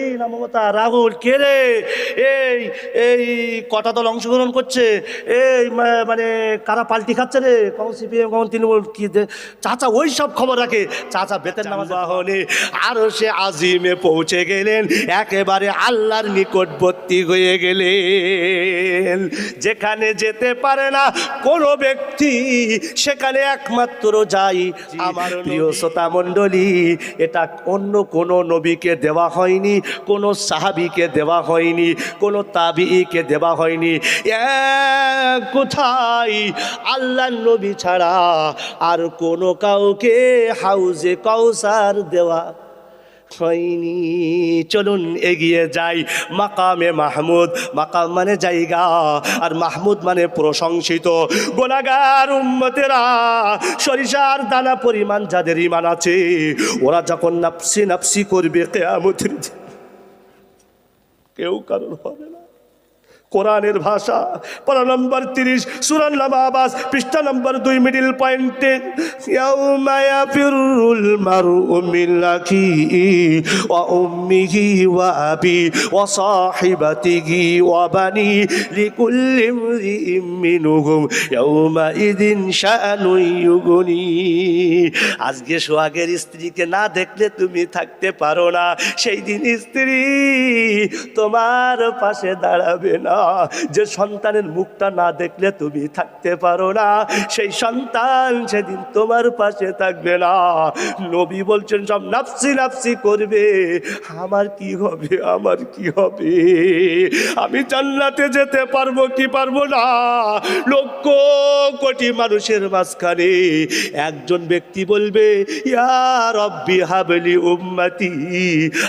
মমতা রাহুল কে রে? এই এই কটা দল অংশগ্রহণ করছে? এই মানে কারা পাল্টি খাচ্ছে রে? কখন সিপিএম কখন তৃণমূল কি চাচা ওই সব খবর রাখে। চাচা বেতের নামাজ বাহনে আরও সে আজিমে পৌঁছে গেলেন একেবারে আল্লাহর নিকটবর্তী হয়ে গেলেন। যেখানে যেতে পারে না কোনো ব্যক্তি সেখানে একমাত্র যাই আমার প্রিয় শ্রোতা মণ্ডলী। এটা অন্য কোনো নবীকে দেওয়া হয়নি কোনো সাহাবিকে দেওয়া হয়নি, কোনো তাবিকে দেওয়া হয়নি। কোথায় আল্লাহ নবী ছাড়া আর কোনো কাউকে হাউজে কৌসার দেওয়া হয়নি। চলুন এগিয়ে যাই মাকামে মাহমুদ। মাকাম মানে জায়গা আর মাহমুদ মানে প্রশংসিত। গোলাগার উম্মতেরা সরিষার দানা পরিমাণ যাদের ইমান আছে, ওরা যখন নাপসি নাপসি করবে কেয়ামতের দিন, কেউ কারণ হবে না কোরআনের ভাষা। পারা নম্বর তিরিশ সুরান আবাস পৃষ্ঠা নম্বর দুই মিডিল পয়েন্টে আজকে সোহাগের স্ত্রীকে না দেখলে তুমি থাকতে পারো না। সেই দিন স্ত্রী তোমার পাশে দাঁড়াবে না। যে সন্তানের মুখটা না দেখলে তুমি থাকতে পারো না। সেই সন্তান সেদিন তোমার পাশে থাকবে না। নবী বলছেন, সব নাফসি নাফসি করবে। আমার কি হবে? আমার কি হবে? আমি জান্নাতে যেতে পারব কি পারব না? লক্ষ কোটি মানুষের মাঝখানে একজন ব্যক্তি বলবে, ইয়া রব্বি হাবলি উম্মতি।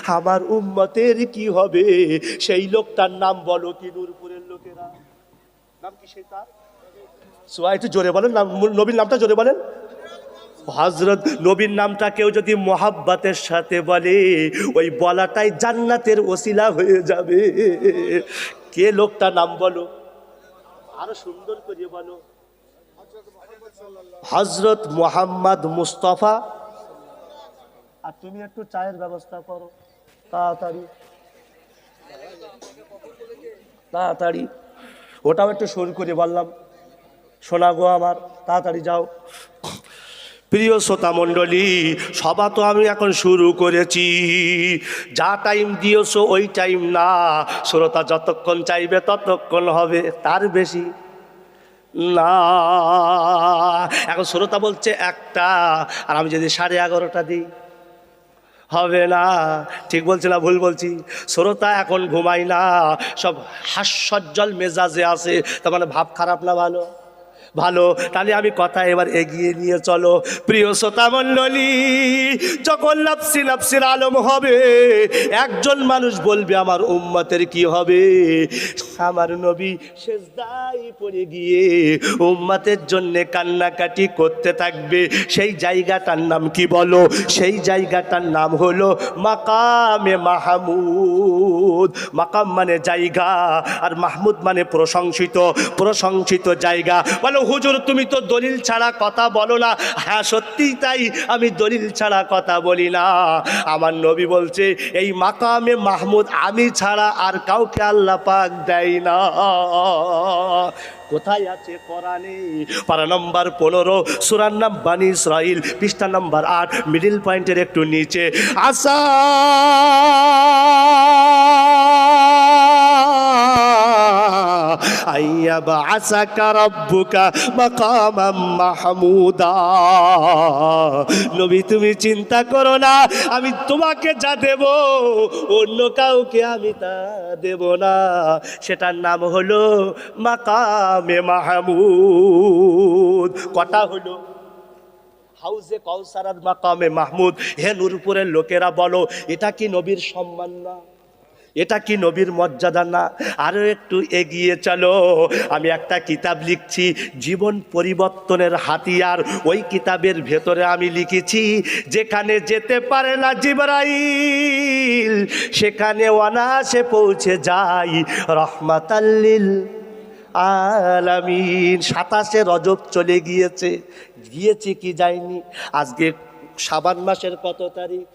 আমার উম্মতের কি হবে? সেই লোকটার নাম বলো কি নূরপুরের লোকেরা নাম কি সেই তার? সোয়া একটু জোরে বলেন নবীর নামটা জোরে বলেন। হজরত নবীর নামটা কেউ যদি মোহাব্বাতের সাথে বলে, ওই বলাটাই জান্নাতের ওসিলা হয়ে যাবে। কে লোকটা নাম বলো? আরও সুন্দর করে বলো। হজরত মোহাম্মদ মুস্তফা। আর তুমি একটু চায়ের ব্যবস্থা করো। তাড়াতাড়ি। তাড়াতাড়ি। ওটাও একটু শুরু করে বললাম। শোনা গো আমার, তাড়াতাড়ি যাও। প্রিয় শ্রোতা মণ্ডলী, সভা তো আমি এখন শুরু করেছি। যা টাইম দিয়েছ ওই টাইম না। শ্রোতা যতক্ষণ চাইবে ততক্ষণ হবে, তার বেশি না। এখন শ্রোতা বলছে একটা, আর আমি যদি সাড়ে এগারোটা দিই। হবে না। ঠিক বলছি না, ভুল বলছি? শ্রোতা এখন ঘুমাই না। সব হাস্যজ্জ্বল মেজাজে আছে। তার মানে ভাব খারাপ না ভালো? ভালো। তাহলে আমি কথা এবার এগিয়ে নিয়ে চলো। প্রিয় শ্রোতা মণ্ডলী, যখন লাপসি লাপসির আলম হবে, একজন মানুষ বলবে, আমার উম্মতের কি হবে? আমার নবী শেষ শেষদাই পড়ে গিয়ে উম্মতের জন্যে কান্নাকাটি করতে থাকবে। সেই জায়গাটার নাম কি বলো? সেই জায়গাটার নাম হলো মাকামে মাহমুদ। মাকাম মানে জায়গা, আর মাহমুদ মানে প্রশংসিত। প্রশংসিত জায়গা। বলো হুজুর, তুমি তো দলিল ছাড়া কথা বলো না। হ্যাঁ সত্যিই তাই, আমি দলিল ছাড়া কথা বলি না। আমার নবী বলছে, এই মাকামে মাহমুদ আমি ছাড়া আর কাউকে আল্লাহ পাক দেয় না। কোথায় আছে কোরআনে? পারা নম্বর পনেরো, সুরার নাম বানি ইসরাইল, পৃষ্ঠা নম্বর আট মিডিল পয়েন্টের একটু নিচে। আসা নবী, তুমি চিন্তা করো না, আমি তোমাকে যা দেব, অন্য কাউকে আমি তা দেব না। সেটার নাম হলো মাকামে মাহমুদ। কটা হলো? হাউজে কৌসারার মাকামে মাহমুদ। হে নূরপুরের লোকেরা বলো, এটা কি নবীর সম্মান না? এটা কি নবীর মর্যাদা না? আরও একটু এগিয়ে চলো। আমি একটা কিতাব লিখছি, জীবন পরিবর্তনের হাতিয়ার। ওই কিতাবের ভেতরে আমি লিখেছি, যেখানে যেতে পারে না জিবরাইল, সেখানে অনাসে পৌঁছে যাই রহমাতাল্লিল আলামিন। সাতাশে রজব চলে গিয়েছে গিয়েছে কি যায়নি? আজকে সাবান মাসের কত তারিখ?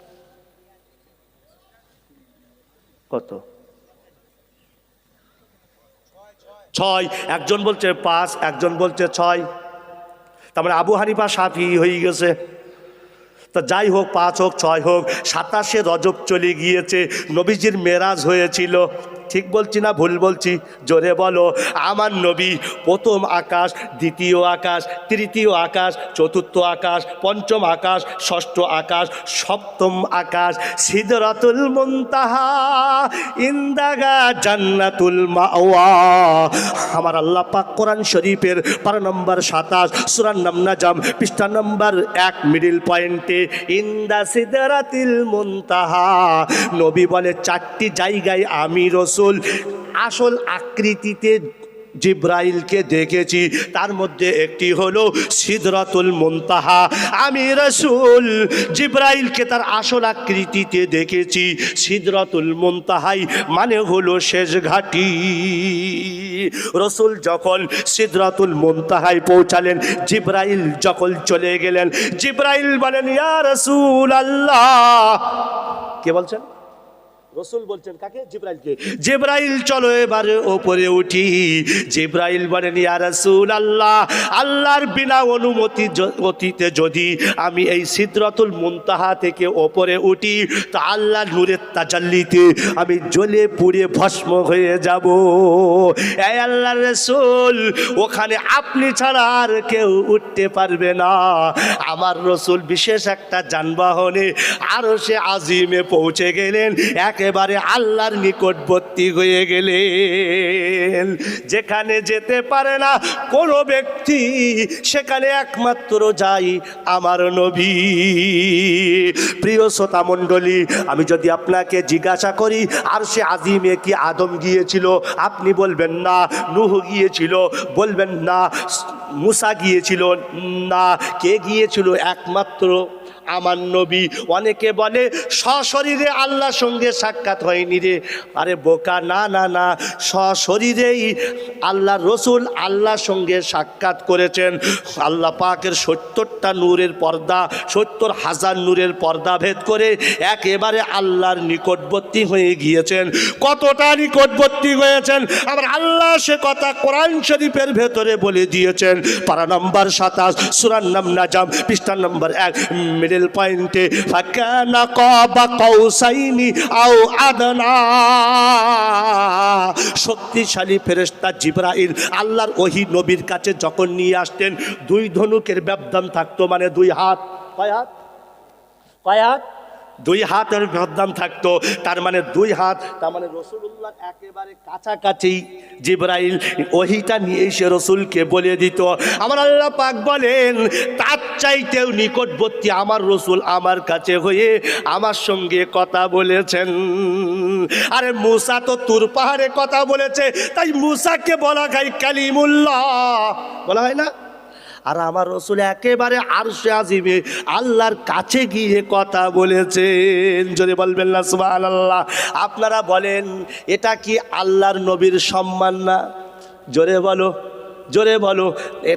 কত? ছয়। একজন বলছে পাঁচ, একজন বলছে ছয়। তারপরে আবু হানিফা সাফি হয়ে গেছে। তা যাই হোক, পাঁচ হোক, ছয় হোক, সাতাশে রজব চলে গিয়েছে, নবীজির মেরাজ হয়েছিল। ঠিক বলছি না ভুল বলছি? জোরে বলো, আমার নবী প্রথম আকাশ, দ্বিতীয় আকাশ, তৃতীয় আকাশ, চতুর্থ আকাশ, পঞ্চম আকাশ, ষষ্ঠ আকাশ, সপ্তম আকাশ, সিদরাতুল মুনতাহা, ইন্দাগা জান্নাতুল মাওয়া। আমার আল্লাহ পাক কোরআন শরীফের পারা নম্বর সাতাশ সুরান নাম নাজাম পৃষ্ঠা নম্বর এক মিডিল পয়েন্টে ইন্দা সিদরাতিল মুনতাহা। নবী বলে, চারটি জায়গায় আমি রসুল। আসল আকৃতিতে জিব্রাইলকে দেখেছি। তার মধ্যে একটি হলো সিদরাতুল মুনতাহা। আমি রসুল, জিব্রাইলকে তার আসল আকৃতিতে দেখেছি। সিদরাতুল মুনতাহাই মানে হলো শেষ ঘাটি। রসুল যখন সিদরাতুল মুনতাহায় পৌঁছালেন, জিব্রাইল যখন চলে গেলেন, জিব্রাইল বলেন, ইয়া রসুল আল্লাহ কে বলছেন? রসুল বলছেন, কাকে? জিব্রাইলকে। জিব্রাইল, চলো এবারে ওপরে উঠি। জিব্রাইল বলেন, ইয়া রাসূল আল্লাহ আল্লাহর বিনা অনুমতি অতীতে যদি আমি এই সিদরাতুল মুনতাহা থেকে ওপরে উঠি, তো আল্লাহ নূরের তাজাল্লিতে আমি জ্বলে পুড়ে ভস্ম হয়ে যাব। এই আল্লাহর রসুল, ওখানে আপনি ছাড়া আর কেউ উঠতে পারবে না। আমার রসুল বিশেষ একটা যানবাহনে আরও সে আজিমে পৌঁছে গেলেন। একেবারে আল্লাহর নিকটবর্তী হয়ে গেলেন। যেখানে যেতে পারে না কোনো ব্যক্তি, সেখানে একমাত্র যাই আমার নবী। প্রিয় শ্রোতা মণ্ডলী, আমি যদি আপনাকে জিজ্ঞাসা করি আর সে আজিমে কি আদম গিয়েছিল? আপনি বলবেন না, নুহ গিয়েছিল। বলবেন না, মুসা গিয়েছিল। না, কে গিয়েছিল? একমাত্র আমার নবী। অনেকে বলে, সশরীরে আল্লাহর সঙ্গে সাক্ষাৎ হয়নি রে। আরে বোকা, না না না। সশরীরেই আল্লাহ রসুল আল্লাহর সঙ্গে সাক্ষাৎ করেছেন। আল্লাহ পাকের সত্তরটা নূরের পর্দা, সত্তর হাজার নূরের পর্দা ভেদ করে একেবারে আল্লাহর নিকটবর্তী হয়ে গিয়েছেন। কতটা নিকটবর্তী হয়েছেন? আবার আল্লাহ সে কথা কোরআন শরীফের ভেতরে বলে দিয়েছেন। পারা নম্বর সাতাশ, সুরান নাম নাজাম, পৃষ্ঠা নম্বর এক। মিডল পয়েন্টে আও আদনা শক্তিশালী ফেরেস্তা জিব্রাইল, আল্লাহর ওহি নবীর কাছে যখন নিয়ে আসতেন, দুই ধনুকের ব্যবধান থাকতো মানে দুই হাত, কয় হাত? কয় হাত? দুই হাতের ব্যবধান থাকতো, তার মানে দুই হাত, তার মানে রসুল্লাহ একেবারে কাছাকাছি জিব্রাইল, ওহিটা নিয়ে এসে রসুলকে বলে দিত, আমার আল্লাহ পাক বলেন, তার চাইতেও নিকটবর্তী আমার রসুল আমার কাছে হয়ে আমার সঙ্গে কথা বলেছেন। আরে মুসা তো তুর পাহাড়ে কথা বলেছে, তাই মুসাকে বলা হয় কালিমুল্লাহ। বলা হয় না? আর আমার রসুল একেবারে আরশে আজিমে আল্লাহর কাছে গিয়ে কথা বলেছেন। যদি বলবেন না সুবাহ আল্লাহ আপনারা বলেন, এটা কি আল্লাহর নবীর সম্মান না? জোরে বলো। জোরে বলো।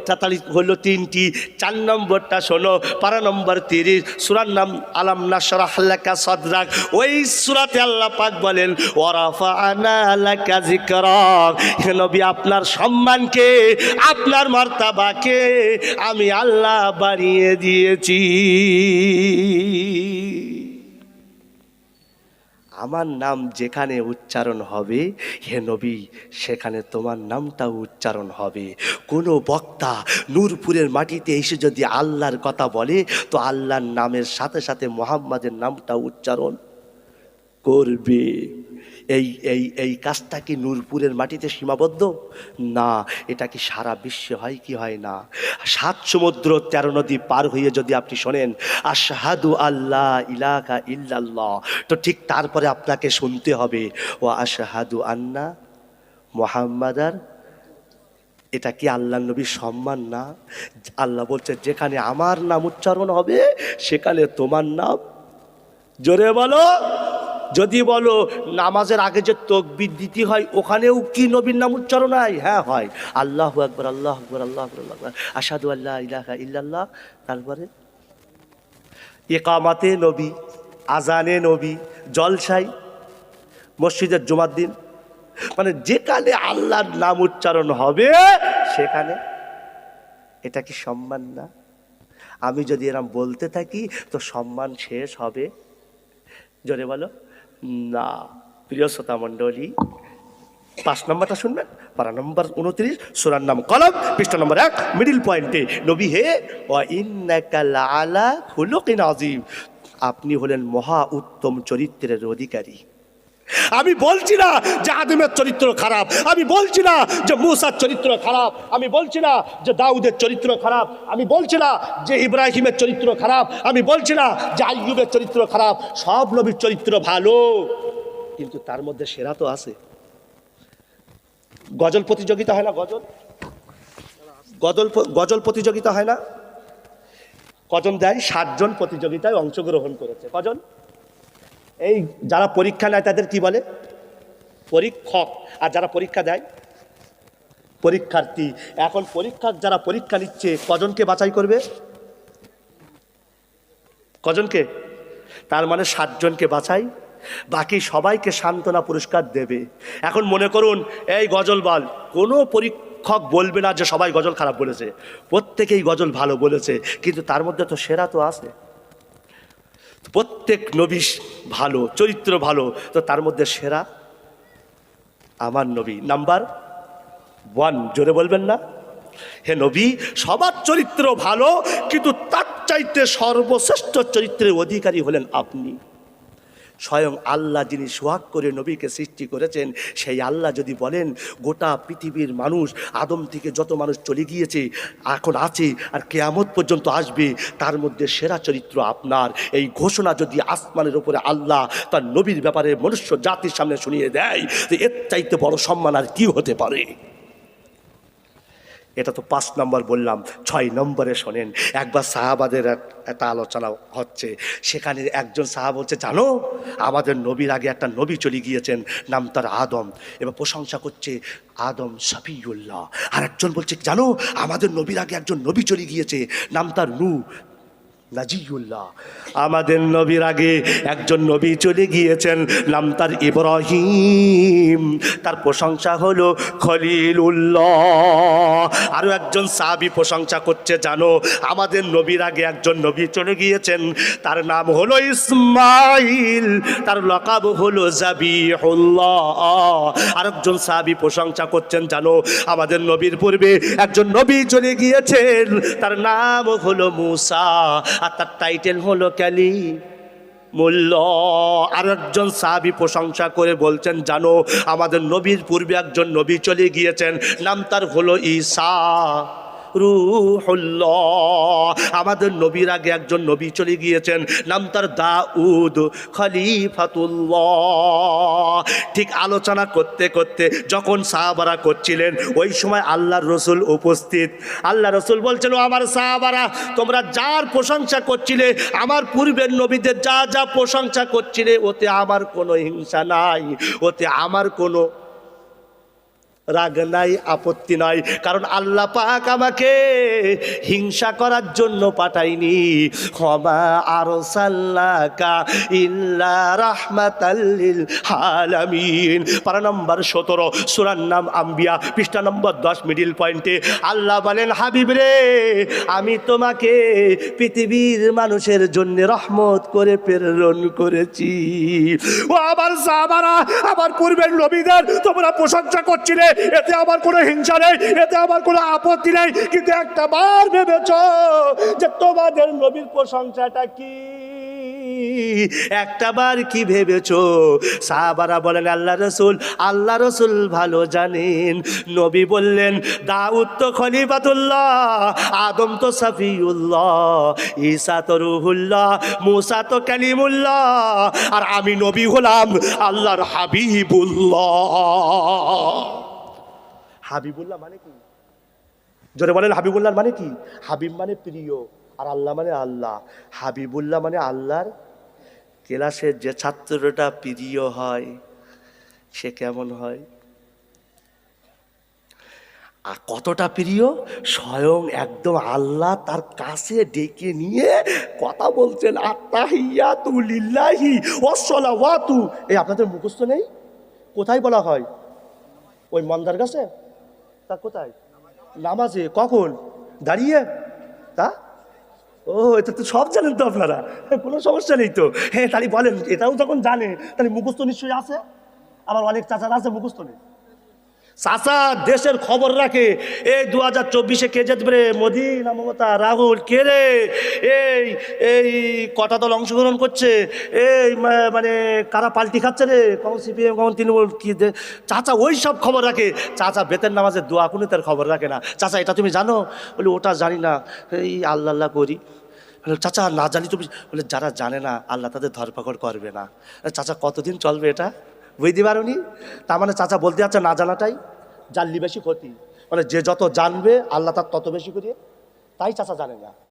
তাহলে হলো তিনটি, চার নম্বরটা শোনো। পারা নম্বর তিরিশ, সুরার নাম আলাম নাসরাহাল্লাকা সদরাক। ওই সুরাতে আল্লাহ পাক বলেন ওরাফা আনা আলাকা জিকরক হে নবী, আপনার সম্মানকে, আপনার মর্তাবাকে আমি আল্লাহ বাড়িয়ে দিয়েছি। আমার নাম যেখানে উচ্চারণ হবে, হে নবী, সেখানে তোমার নামটাও উচ্চারণ হবে। কোনো বক্তা নূরপুরের মাটিতে এসে যদি আল্লাহর কথা বলে, তো আল্লাহর নামের সাথে সাথে মোহাম্মদের নামটা উচ্চারণ করবে। এই এই এই কাজটা কি নূরপুরের মাটিতে সীমাবদ্ধ? না, এটা কি সারা বিশ্বে হয় কি হয় না? সাত সমুদ্র তেরো নদী পার হয়ে যদি আপনি শোনেন, আশহাদু আল্লাহ ইলাকা ইল্লাল্লাহ, তো ঠিক তারপরে আপনাকে শুনতে হবে ও আশহাদু আন্না মোহাম্মদার। এটা কি আল্লাহ নবীর সম্মান না? আল্লাহ বলছে, যেখানে আমার নাম উচ্চারণ হবে, সেখানে তোমার নাম, জোরে বলো যদি বলো নামাজের আগে যে তকবির দিতে হয়, ওখানেও কি নবীর নাম উচ্চারণ হয়? হ্যাঁ হয়। আল্লাহ আকবর আল্লাহ আকবর আল্লাহ আকবর, আল্লাহ আসাদু আল্লাহ ইলাহা ইল্লাল্লাহ। তারপরে? একামাতে নবী আজানে নবী জলসাই মসজিদের জুমার দিন। মানে যেখানে আল্লাহর নাম উচ্চারণ হবে, সেখানে এটা কি সম্মান না? আমি যদি এরম বলতে থাকি, তো সম্মান শেষ হবে। জোরে বলো। না, প্রিয় শ্রোতা মণ্ডলী, পাঁচ নম্বরটা শুনবেন? পারা নম্বর উনত্রিশ, সুরার নাম কলম, পৃষ্ঠা নম্বর এক মিডিল পয়েন্টে নবী হে আলা খুলকিন আজিম আপনি হলেন মহা উত্তম চরিত্রের অধিকারী। আমি বলছি না যে আদমের চরিত্র খারাপ। আমি বলছি না যে মুসার চরিত্র খারাপ। আমি বলছি না যে দাউদের চরিত্র খারাপ। আমি বলছি না যে ইব্রাহিমের চরিত্র খারাপ। আমি বলছি না যে আইয়ুবের চরিত্র খারাপ। সব নবীর চরিত্র ভালো। কিন্তু তার মধ্যে সেরা তো আছে। গজল প্রতিযোগিতা হয় না গজল? গজল গজল প্রতিযোগিতা হয় না? কজন দেয়? ষাটজন প্রতিযোগিতায় অংশগ্রহণ করেছে। কজন? এই যারা পরীক্ষা নেয় তাদের কি বলে? পরীক্ষক। আর যারা পরীক্ষা দেয়? পরীক্ষার্থী। এখন পরীক্ষার যারা পরীক্ষা নিচ্ছে, কজনকে বাছাই করবে? কজনকে? তার মানে সাতজনকে বাছাই। বাকি সবাইকে সান্ত্বনা পুরস্কার দেবে। এখন মনে করুন, এই গজল বাল, কোনো পরীক্ষক বলবে না যে সবাই গজল খারাপ বলেছে। প্রত্যেকেই গজল ভালো বলেছে। কিন্তু তার মধ্যে তো সেরা তো আছে। প্রত্যেক নবী ভালো, চরিত্র ভালো, তো তার মধ্যে সেরা আমার নবী। নাম্বার ওয়ান জোরে বলবেন না? হে নবী, সবার চরিত্র ভালো, কিন্তু তার চাইতে সর্বশ্রেষ্ঠ চরিত্রের অধিকারী হলেন আপনি। স্বয়ং আল্লাহ যিনি সোহাগ করে নবীকে সৃষ্টি করেছেন, সেই আল্লাহ যদি বলেন, গোটা পৃথিবীর মানুষ, আদম থেকে যত মানুষ চলে গিয়েছে, এখন আছে আর কেয়ামত পর্যন্ত আসবে, তার মধ্যে সেরা চরিত্র আপনার। এই ঘোষণা যদি আসমানের ওপরে আল্লাহ তার নবীর ব্যাপারে মনুষ্য জাতির সামনে শুনিয়ে দেয় এর চাইতে বড় সম্মান আর কি হতে পারে? এটা তো পাঁচ নম্বর বললাম, ছয় নম্বরে শোনেন, একবার সাহাবাদের একটা আলোচনা হচ্ছে সেখানে একজন সাহাব বলছে, জানো, আমাদের নবীর আগে একটা নবী চলে গিয়েছেন, নাম তার আদম। এবার প্রশংসা করছে, আদম সাফিউল্লাহ আর একজন বলছে, জানো, আমাদের নবীর আগে একজন নবী চলে গিয়েছে, নাম তার নূ নাজিউল্লাহ। আমাদের নবীর আগে একজন নবী চলে গিয়েছেন, নাম তার ইব্রাহিম। তার প্রশংসা হলো খলিলুল্লাহ। আরও একজন সাহাবি প্রশংসা করছে, জানো, আমাদের নবীর আগে একজন নবী চলে গিয়েছেন, তার নাম হলো ইসমাইল, তার লকাব হলো জাবিহুল্লাহ। আরেকজন সাহাবি প্রশংসা করছেন, জানো, আমাদের নবীর পূর্বে একজন নবী চলে গিয়েছেন, তার নাম হলো মুসা। আর তার টাইটেল হলো ক্যালি। মূল্য। আর একজন সাহাবি প্রশংসা করে বলছেন, জানো, আমাদের নবীর পূর্বে একজন নবী চলে গিয়েছেন, নাম তার হলো ঈসা। আমাদের নবীর আগে একজন নবী চলে গিয়েছেন, নাম তার দাউদ খলিফাতুল্লাহ। ঠিক আলোচনা করতে করতে যখন সাহাবারা করছিলেন, ওই সময় আল্লাহর রসুল উপস্থিত। আল্লাহ রসুল বলছেন, "ও আমার সাহাবারা, তোমরা যার প্রশংসা করছিলে, আমার পূর্বের নবীদের যা যা প্রশংসা করছিলে, ওতে আমার কোনো হিংসা নাই, ওতে আমার কোনো রাগ নাই, আপত্তি নাই। কারণ আল্লাহ পাক আমাকে হিংসা করার জন্য পাঠাইনি ক্ষমা আর সাল্লাকা ইল্লা রাহমাতাল্লিল আলামিন। পারা নম্বর সতেরো, সুরার নাম আম্বিয়া, পৃষ্ঠা নম্বর দশ মিডিল পয়েন্টে আল্লাহ বলেন, হাবিব রে, আমি তোমাকে পৃথিবীর মানুষের জন্য রহমত করে প্রেরণ করেছি। ও আমার সাহাবারা, আমার পূর্বের নবীদের তোমরা প্রশংসা করছিলে। এতে আমার কোনো হিংসা নেই, এতে আমার কোনো আপত্তি নেই। কিন্তু একটা বার ভেবেছ যে তোমাদের নবীর প্রশংসাটা কি? একটা বার কি ভেবেছ? সাহাবারা বলেন, আল্লাহ রসুল আল্লাহ রসুল ভালো জানেন। নবী বললেন, দাউদ তো খলিফাতুল্লাহ, আদম তো সাফিউল্লাহ, ঈসা তো রুহুল্লাহ, মুসা তো কালিমুল্লাহ, আর আমি নবী হলাম আল্লাহর হাবিবুল্লাহ। হাবিবুল্লাহ মানে কি? জোরে বলেন হাবিবুল্লাহ মানে কি? হাবিব মানে প্রিয় আর আল্লাহ মানে আল্লাহ। হাবিবুল্লাহ মানে আল্লাহর ক্লাসের যে ছাত্রটা প্রিয় হয়, সে কেমন হয়? আর কতটা প্রিয়? স্বয়ং একদম আল্লাহ তার কাছে ডেকে নিয়ে কথা বলছেন লিল্লাহি এই আপনাদের মুখস্থ নেই? কোথায় বলা হয়? ওই মন্দার কাছে? তা কোথায়? নামাজে, কখন? দাঁড়িয়ে? তা? ও, এটা তো সব জানেন তো আপনারা। কোনো সমস্যা নেই তো। হ্যাঁ তাহলে বলেন, এটাও যখন জানে, তাহলে মুখস্থ নিশ্চয়ই আছে? আমার অনেক চাচারা আছে মুখস্থ নেই চাচা, দেশের খবর রাখে। এই দু হাজার চব্বিশে কে জিতবে রে? মোদি না মমতা, রাহুল, কে রে? এই এই কটা দল অংশগ্রহণ করছে? এই মানে কারা পাল্টি খাচ্ছে রে? কখন সিপিএম, কখন তৃণমূল, কি চাচা, ওই সব খবর রাখে। চাচা, বেতের নামাজের দোয়া কোনো তার খবর রাখে না। চাচা, এটা তুমি জানো? বলে, ওটা জানি না। এই আল্লাহ আল্লাহ করি। চাচা, না জানি তুমি বলে, যারা জানে না, আল্লাহ তাদের ধরপাকড় করবে না। চাচা, কতদিন চলবে এটা? বুঝতে পারোনি? তার মানে চাচা বলতে যাচ্ছে না জানাটাই জানলি বেশি ক্ষতি। মানে যে যত জানবে, আল্লাহ তার তত বেশি করিয়ে তাই চাচা জানে না।